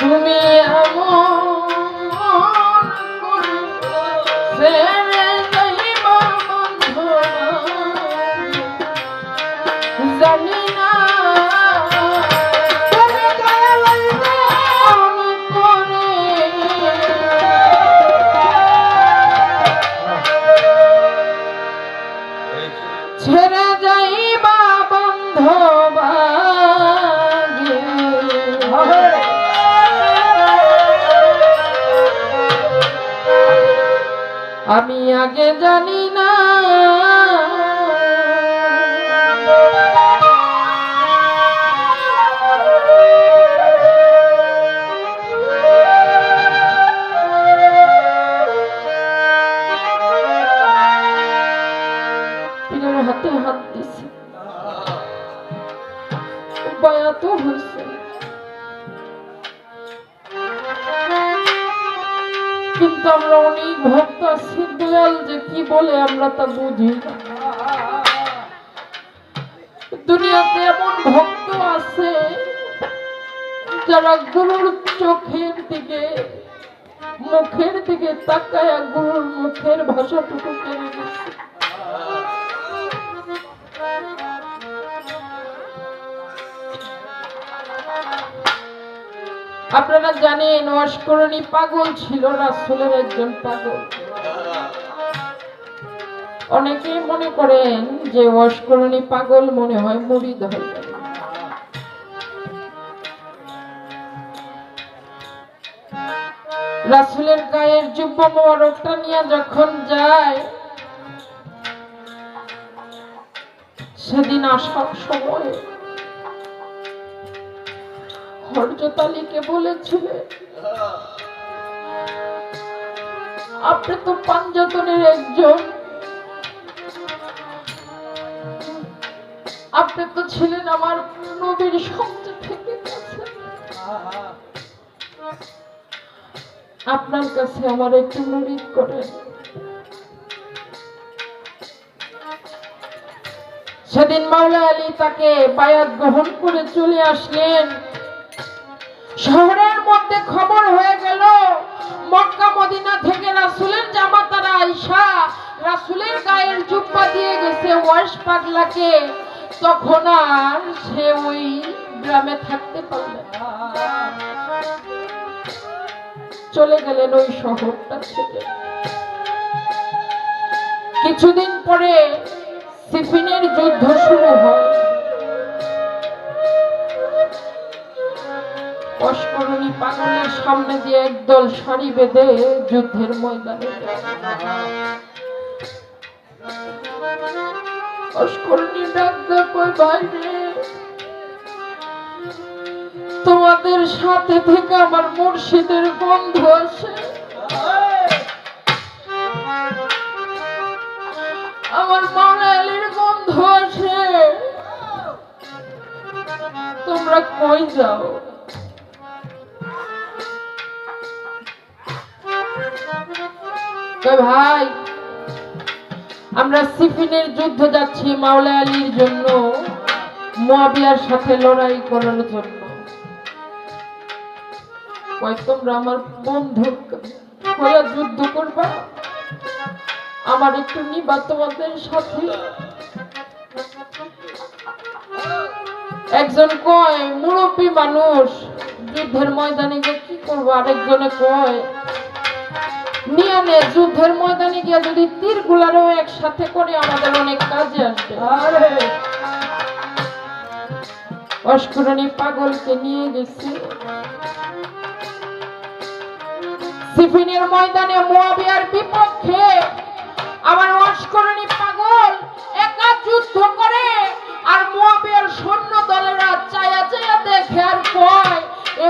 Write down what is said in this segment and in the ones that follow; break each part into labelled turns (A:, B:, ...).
A: তুমি আমি আগে জানি না। হাতে হাত দিছে। বায়াত হয়েছে। আমরা অনেক ভক্ত দয়াল যে কি বলে আমরা তা বুঝি দুনিয়াতে এমন ভক্ত আছে যারা গুরুর চোখের দিকে, মুখের দিকে তাকায় গুরুর মুখের ভাষাটুকু কেড়ে গেছে আপনারা জানেন অস্করণী পাগল ছিল রাসুলের একজন পাগল। অনেকেই মনে করেন যে অস্করণী পাগল মনে হয় মুড়ি ধরে রাসুলের গায়ের যুব্য মোবারকটা নিয়ে যখন যায়, সেদিন আসার সময় আলীকে বলেছিলেন আপনি তো পাঞ্জাতনের একজন। আপনি তো ছিলেন আমার নবীর সবচেয়ে থেকে আপনার কাছে আমার একটু মুরিদ করেন। সেদিন মাওলা আলী তাকে বায়াত গ্রহণ করে চলে আসলেন। শহরের মধ্যে খবর হয়ে গেল, মক্কা মদিনা থেকে রাসুলের আইসা রাসুলের গায়ের দিয়ে গেছে ওয়াশ পাগলাকে। তখন আর সে ওই গ্রামে থাকতে পারলেন। চলে গেলেন ওই শহরটা কিছুদিন পরে সিফিনের যুদ্ধ শুরু হয়। অস্করণী সামনে দিয়ে একদল সারি বেঁধে যুদ্ধের ময়দানে তোমাদের সাথে থেকে আমার মুর্শিদের গন্ধ আসে আমার মাওলা আলীর গন্ধ আসে তোমরা কই যাও? ভাই, আমরা সিফিনের যুদ্ধ যাচ্ছি মাওলা আলীর জন্য, মুয়াবিয়ার সাথে লড়াই করার জন্য। তোমরা আমার বন্ধু হয়ে যুদ্ধ করবা? আমার একটু নিবা তোমাদের সাথে। একজন কয়, মুরব্বী মানুষ, যুদ্ধের ময়দানে গিয়ে কি করব? আরেকজনে কয় নিয়ে নে যুদ্ধের ময়দানে গিয়ে যদি তীর গুলারও একসাথে করে আমাদের অনেক কাজে আসবে। অস্করণী পাগলকে নিয়ে গেছে। সিফিনের ময়দানে মোয়াবিয়ার বিপক্ষে আমার অস্করণী পাগল একা যুদ্ধ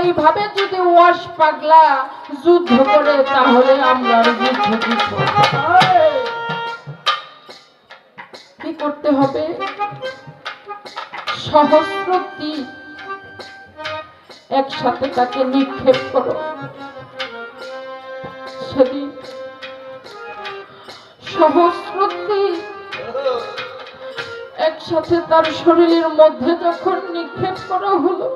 A: এইভাবে যদি ওয়াশ পাগলা যুদ্ধ করে, তাহলে আমরা যুদ্ধ কি করতে হবে? সহস্র একসাথে তাকে নিক্ষেপ করো। সেদিন সহস্র একসাথে তার শরীরের মধ্যে যখন নিক্ষেপ করা হলো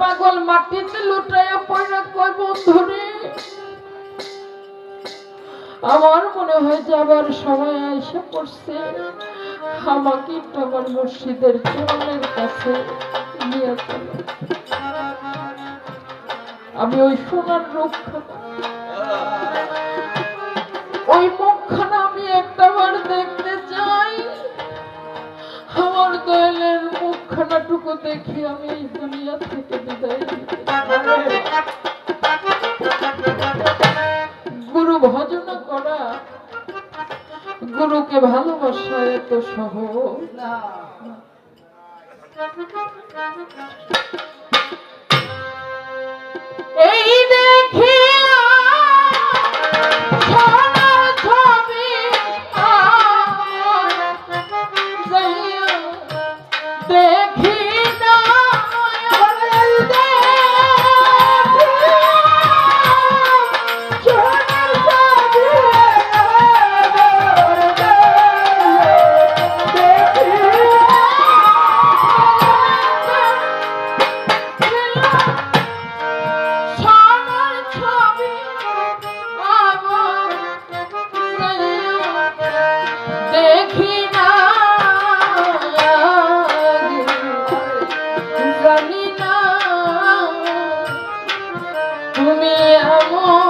A: পাগল মাটিতে লুটাইয়া কয় বন্ধুরে আমার মনে হয় যাবার সময় এসে পড়ছে। আমাকে আমার মসজিদের চরণের কাছে নিয়ে আমি ওই সোনার রক্ষা ওই মুখখানাটুকু দেখি আমি এই দুনিয়া থেকে বিদায় গুরু ভজনা করা, গুরুকে ভালোবাসা এত সহজ। এই দেখিয়া tu me amou.